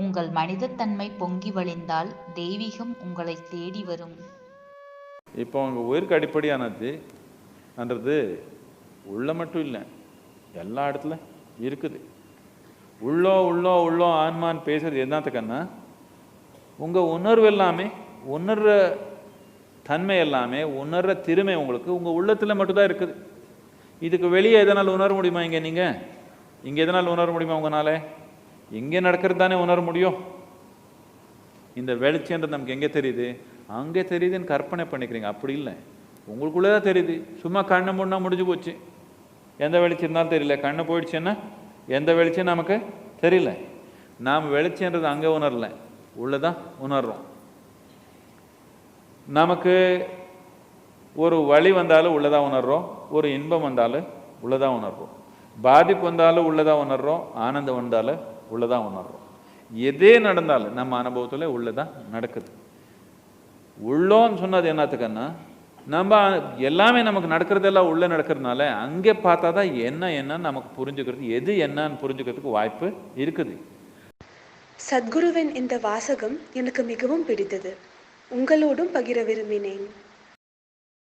உங்கள் மனிதத்தன்மை பொங்கி வழிந்தால் தெய்வீகம் உங்களை தேடி வரும். இப்போ உங்கள் உயிருக்கு அடிப்படையானது என்றது உள்ள மட்டும் இல்லை. எல்லா இடத்துல இருக்குது. உள்ளோ உள்ளோ உள்ளோ ஆன்மான்னு பேசுறது என்னத்துக்கன்னா உங்கள் உணர்வு எல்லாமே உணர்ற தன்மை எல்லாமே உணர்ற திறமை உங்களுக்கு உங்கள் உள்ளத்தில் மட்டும்தான் இருக்குது. இதுக்கு வெளியே எதனால் உணர முடியுமா இங்கே நீங்கள் இங்கே எதனால் உணர முடியுமா உங்களால்? எங்கே நடக்கிறது தானே உணர முடியும்? இந்த வெளிச்சன்றது நமக்கு எங்கே தெரியுது? அங்கே தெரியுதுன்னு கற்பனை பண்ணிக்கிறீங்க. அப்படி இல்லை. உங்களுக்குள்ளே தான் தெரியுது. சும்மா கண்ணை மூடினா முடிஞ்சு போச்சு. எந்த வெளிச்சம் இருந்தாலும் தெரியல. கண்ணு போயிடுச்சுன்னா எந்த வெளிச்சம் நமக்கு தெரியல. நாம் வெளிச்சன்றது அங்கே உணரல. உள்ளே தான் உணர்றோம். நமக்கு ஒரு வழி வந்தாலும் உள்ளதா உணர்றோம். ஒரு இன்பம் வந்தாலும் உள்ளதா உணர்றோம். பாதிப்பு வந்தாலும் உள்ளதா உணர்றோம். ஆனந்தம் வந்தாலும் உள்ளதான் உணர்றோம். எதே நடந்தாலும் நம்ம அனுபவத்தில் உள்ளதான் நடக்குது. உள்ளோன்னு சொன்னது என்னத்துக்குன்னா நம்ம எல்லாமே நமக்கு நடக்கிறதெல்லாம் உள்ளே நடக்கிறதுனால அங்கே பார்த்தா தான் என்ன என்னன்னு நமக்கு புரிஞ்சுக்கிறது எது என்னன்னு புரிஞ்சுக்கிறதுக்கு வாய்ப்பு இருக்குது. சத்குருவின் இந்த வாசகம் எனக்கு மிகவும் பிடித்தது. உங்களோடும் பகிர விரும்பினேன்.